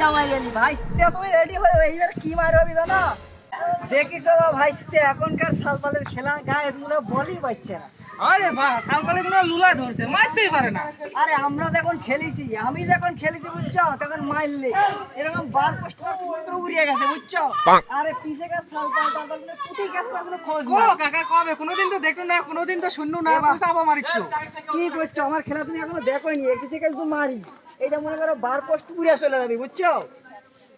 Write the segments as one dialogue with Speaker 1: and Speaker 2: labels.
Speaker 1: জামাই গেলি ভাইস্তে তুমি রেডি হয়ে এইবার কি মারবি জানো? দেখিস ভাইস্তে এখনকার সালপালের খেলা গায়ে এগুলো বলই পাচ্ছে না।
Speaker 2: আরে বাহ সালপালে গুলো লুলা ধরছে মারতেই পারে না।
Speaker 1: আরে আমরা যখন খেলেছি আমি যখন খেলেছি বুঝছ? তখন মারলে এরকম বার পোস্ট উড়িয়ে গেছে বুঝছ? আরে পিছে গেছে সালপাল টালপালগুলো কুটি গেছে কোনো খোঁজ
Speaker 2: কো কাকা কবে? কোনোদিন তো দেখো না কোনোদিন তো না চাপা মারিচ্ছ।
Speaker 1: কি করছ? আমার খেলা তুমি এখনও দেখোনি একটু থেকে একটু মারি। এটা মনে করো বার পোস্ট উড়ে চলে যাবে বুঝছ?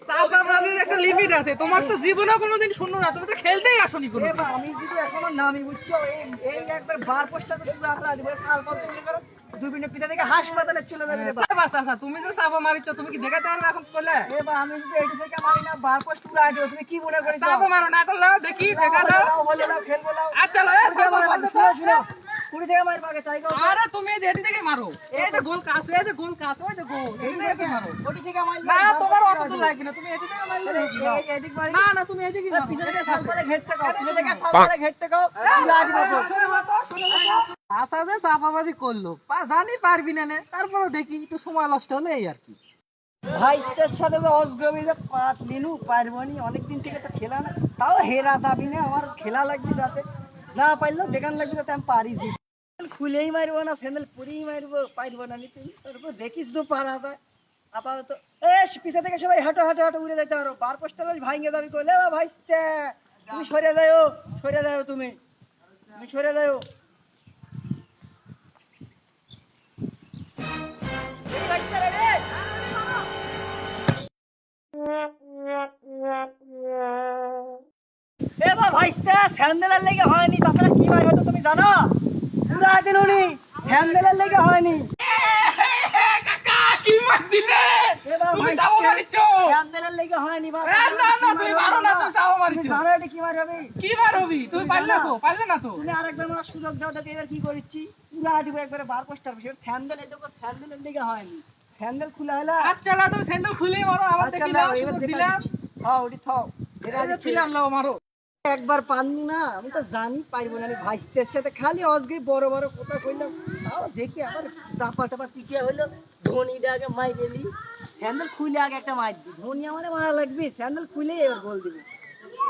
Speaker 2: চাপা মারির একটা লিমিট আছে। তোমার তো জীবনে কোনোদিন শূন্য না তুমি তো খেলতেই আসনি কোনো
Speaker 1: আমি যদি এখনও নামি বুঝছ? এই এই একবার বার পোস্টটা তো পুরো আটলা দিব সালপাল তুমি করো দুই মিনিট পিতা থেকে হাসপাতালে চলে যাবে রে বাপ।
Speaker 2: তুমি কি দেখাতে পারবে এখন করলে
Speaker 1: এবার আমি যদি এটি থেকে মারি না বার পোস্ট পুরো আগে তুমি কি মনে করিস
Speaker 2: চাপা মারো না করলে দেখি দেখা দাও
Speaker 1: বলে দাও খেলব দাও।
Speaker 2: আচ্ছা
Speaker 1: শুনো শুনো। কুড়ি থেকে মারবা আগে তাই গো
Speaker 2: আরে তুমি থেকে মারো। এই যে গোল কাছে এই যে গোল কাছে ওই যে গোল এদিক থেকে মারো।
Speaker 1: ওটি থেকে মারলে
Speaker 2: না তোমার অত তো না তুমি এদিক থেকে মারলে না।
Speaker 1: এদিক মারি।
Speaker 2: না না তুমি এদিকে মারো।
Speaker 1: পিছনে থেকে
Speaker 2: এদিকে আছে।
Speaker 1: সালপালে ঘেরতে কাও পিছনে থেকে সালপালে ঘেরতে কাও। পুরো আগে বসো
Speaker 2: আশা যে চাপাবাজি করল। জানি পারবি না তারপরে দেখি একটু সময় নষ্ট হলে এই আর কি।
Speaker 1: সাথে তো যে পাট লিনু পারবনি অনেকদিন থেকে তো খেলা না। তাও হেরা যাবি না আমার খেলা লাগবে যাতে। না পারলেও দেখান লাগবে যাতে আমি পারি জি। খুলেই মারবো না স্যান্ডেল পুরেই মারবো, পারব না, নিতে তারপর দেখিস তো পারা যায়। আপাতত এ পিছা থেকে সবাই হাঁটো হাঁটো হাঁটো উড়ে যাইতে পারো। বার পোস্টার ভাঙে যাবি কইলে বা ভাইস্তে তুমি সরে যাও সরে যাও তুমি। তুমি সরে যাও। এই ভাইস্তে স্যান্ডেলের লেগে হয়নি, তাছাড়া কি মার হয়তো তুমি জানো? লেগে হয়নি।
Speaker 2: কি
Speaker 1: স্যান্ডেলের সুযোগ দাও দেখো এবার করেছি পুরা দিব একবারে বার পোস্টার বসে। স্যান্ডেল দেখো স্যান্ডেলের লেগে হয়নি। স্যান্ডেল খুলে হলো।
Speaker 2: আচ্ছা না তুমি স্যান্ডেল খুলে মারো আমার
Speaker 1: আচ্ছা
Speaker 2: দেখি দাও দিলাম।
Speaker 1: হ্যাঁ ওটি থাও। এরা।
Speaker 2: ছিলাম লাও মারো।
Speaker 1: একবার পাননি না, আমি তো জানি পারব না ভাইস্তের সাথে খালি অজগে, বড় বড় কথা কইলাম তাও দেখি আবার টাপা টাপা পিটিয়া হইল ধোনিটা আগে মাই গেলি। স্যান্ডেল খুলে আগে একটা মার দি ধোনি আমার মারা লাগবে, স্যান্ডেল খুলেই এবার গোল দিবি।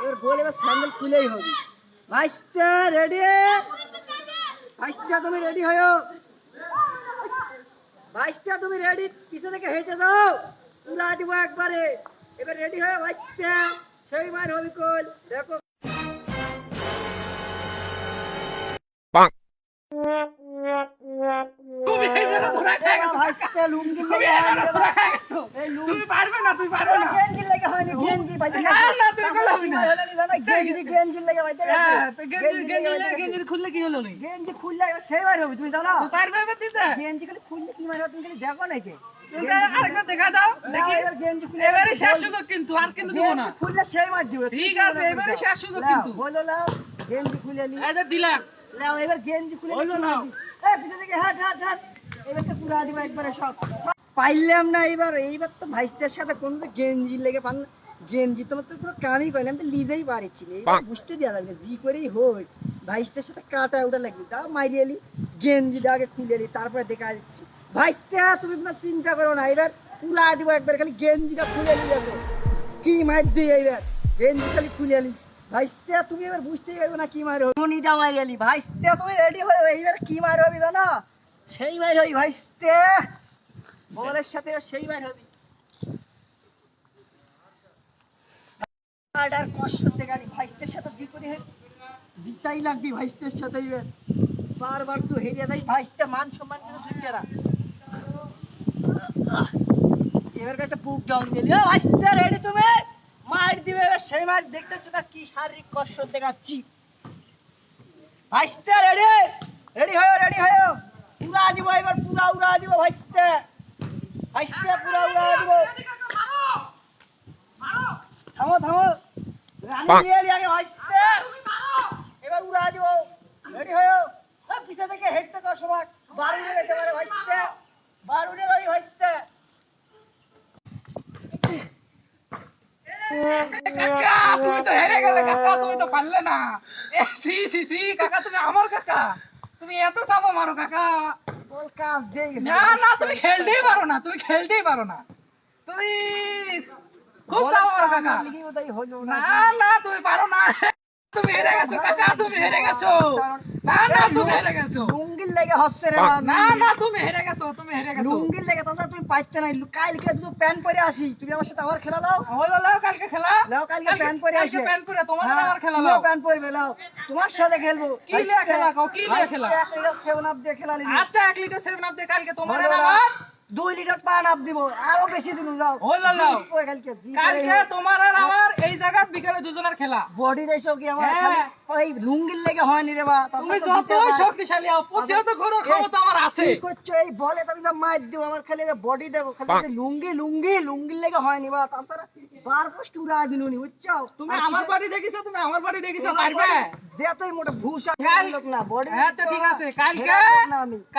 Speaker 1: এবার গোল, এবার স্যান্ডেল খুলেই হবে। ভাইস্তা রেডি? ভাইস্তা তুমি রেডি হয়ো। ভাইস্তা তুমি রেডি, পিছে থেকে হেঁটে দাও পুরা দিব একবারে। এবার রেডি হয়ে ভাইস্তা সেই মার হবি কল দেখো
Speaker 2: এই জায়গা গেছো
Speaker 1: ভাইস্তা লুঙ্গি
Speaker 2: তুমি
Speaker 1: লেগে
Speaker 2: এই জায়গা
Speaker 1: হয়নি
Speaker 2: ধরে
Speaker 1: রে
Speaker 2: খাই গেছো তুমি পারবে না তুমি পারবে না।
Speaker 1: গেঞ্জি লেগে হয়নি গেঞ্জি বাইতে
Speaker 2: না, না, তুমি করলে হবে না।
Speaker 1: গেঞ্জি গেঞ্জি লেগে বাইতে
Speaker 2: হ্যাঁ তো গেঞ্জি
Speaker 1: গেঞ্জি
Speaker 2: গেঞ্জি গেঞ্জি খুললে কি হলো নি
Speaker 1: গেঞ্জি খুললে সেই বার হবে তুমি জানো?
Speaker 2: তুমি পারবে এবার দিতে?
Speaker 1: গেঞ্জি খুললে কি মারবে তুমি দেখো নাকি
Speaker 2: আরেকবার দেখা দাও দেখি।
Speaker 1: এবার গেঞ্জি
Speaker 2: এবারে শেষ সুযোগ কিন্তু আর কিন্তু দেবো না।
Speaker 1: খুললে সেই মার দিবে
Speaker 2: ঠিক আছে, এবারে শেষ সুযোগ কিন্তু।
Speaker 1: বলো লাও গেঞ্জি খুলে নি।
Speaker 2: দিলাম।
Speaker 1: এবার গেঞ্জি খুলে না। হাট হাট হাট। এবার পুরা দিবা একবারে সব। পাইলাম না এবার এইবার তো ভাইস্তের সাথে কোনো গেঞ্জি লেগে গেঞ্জি তোমার তো পুরো কামই করে আমি তো লিজেই বুঝতে দেওয়া লাগবে জি করেই হোক। ভাইস্তের সাথে কাটা ওটা লাগবে তাও মারিয়ালি গেঞ্জিটা আগে খুলে এলি তারপরে দেখা যাচ্ছি ভাইস্তা তুমি চিন্তা করো না এবার পুরা দিব একবার খালি গেঞ্জিটা খুলে এলি কি মার দিয়ে এবার গেঞ্জি খালি খুলে এলি ভাইস্তা তুমি এবার বুঝতেই পারবে না কি মার ধনিটা মারিয়ালি ভাইস্তা তুমি রেডি হয়ে এইবার কি মার হবি জানো? সেই মার হই ভাইস্তে বলের সাথে সেই মার হবি আর কষ্ট দেখালি ভাইস্তের সাথে জি করে হে- জিতাই লাগবি ভাইস্তের সাথে এবার। বারবার তো হেরিয়ে দেয় ভাইস্তে মান সম্মান কিন্তু দিচ্ছে এবার একটা বুক ডাউন দিলি ও ভাইস্তে রেডি তুমি? মার দিবে সেই মার দেখতেছ না কি শারীরিক কষ্ট দেখাচ্ছি ভাইস্তে রেডি রেডি হয়ে রেডি হয়ে পুরা দিব এবার পুরা উড়া দিব ভাইস্তে। ভাইস্তে পুরা উড়া দিব। থামো থামো। রানী নিয়ে আগে ভাইস্তে। এবার উড়া দিব। রেডি হয়ে পিছে থেকে হেঁটতে কর সবাই বার উড়ে যেতে পারে ভাইস্তে। বার উড়ে ভাইস্তে।
Speaker 2: কাকা তুমি তো হেরে গেলে কাকা তুমি তো পারলে না। সি সি সি কাকা তুমি আমার কাকা। তুমি এত চাপ মারো কাকা। না না তুমি খেলতেই পারো না তুমি খেলতেই পারো না। তুমি
Speaker 1: খুব চাপ মারো কাকা। না
Speaker 2: না তুমি পারো না। তুমি হেরে গেছো কাকা তুমি হেরে গেছো। না না তুমি হেরে গেছো।
Speaker 1: লুঙ্গির লেগে হচ্ছে রে
Speaker 2: না না তুমি হেরে গেছো তুমি হেরে গেছো।
Speaker 1: লুঙ্গির লেগে তাছাড়া তুমি পাইতে নাই। কালকে তুমি প্যান্ট পরে আসি তুমি আমার সাথে আবার খেলা দাও।
Speaker 2: হলো লাও কালকে খেলা?
Speaker 1: লাও কালকে প্যান্ট পরে আসে।
Speaker 2: প্যান্ট পরে তোমার
Speaker 1: হ্যাঁ,
Speaker 2: সাথে আমার খেলা লাও
Speaker 1: প্যান্ট পরবে লাও। তোমার সাথে খেলব।
Speaker 2: কি লিয়ে খেলা কও, কি লিয়ে খেলা?
Speaker 1: সেভেন আপ দিয়ে খেলা নিবি
Speaker 2: আচ্ছা এক লিটার সেভেন আপ দে কালকে তোমার আর আমার
Speaker 1: দুই লিটার পান আপ দিব আরও বেশি দিন যাও। কালকে
Speaker 2: কালকে তোমার আর আমার এই জায়গা বিকালে দুজনের খেলা।
Speaker 1: বডি দেইছো কি আমার
Speaker 2: হ্যাঁ।
Speaker 1: খালি ওই লুঙ্গির লেগে হয়নি রে বা
Speaker 2: তুমি যতই শক্তিশালী হও প্রতিহত করো ক্ষমতা আমার আছে।
Speaker 1: কি করছ? এই বলে তুমি তো মার দিব আমার খালি বডি দেবো খালি যে লুঙ্গি লুঙ্গি লুঙ্গির লেগে হয়নি বা তাছাড়া বার পোস্ট উড়া দিনুনি বুঝছ?
Speaker 2: তুমি আমার বাড়ি দেখিছো তুমি আমার বাড়ি দেখিছো পারবে?
Speaker 1: দেতই মোটা ভূষা লোক না বডি
Speaker 2: ঠিক আছে কালকে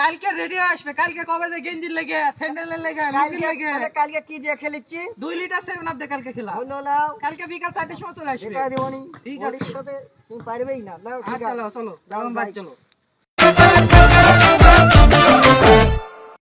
Speaker 2: কালকে রেডি আসবে কালকে কবে যে গেঞ্জির লেগে স্যান্ডেলের লেগে
Speaker 1: কালকে
Speaker 2: লেগে?
Speaker 1: কালকে কি দিয়ে খেলেছি?
Speaker 2: দুই লিটার সেভেন আপ কালকে খেলা।
Speaker 1: হলো লাও
Speaker 2: কালকে বিকাল চারটের সময় চলে আসবে।
Speaker 1: এটা দিবনি।
Speaker 2: ঠিক আছে।
Speaker 1: সাথে তুমি পারবেই না। ঠিক
Speaker 2: আচ্ছা
Speaker 1: আছে।
Speaker 2: চলো চলো
Speaker 1: যাও,
Speaker 2: বাড়ি চলো।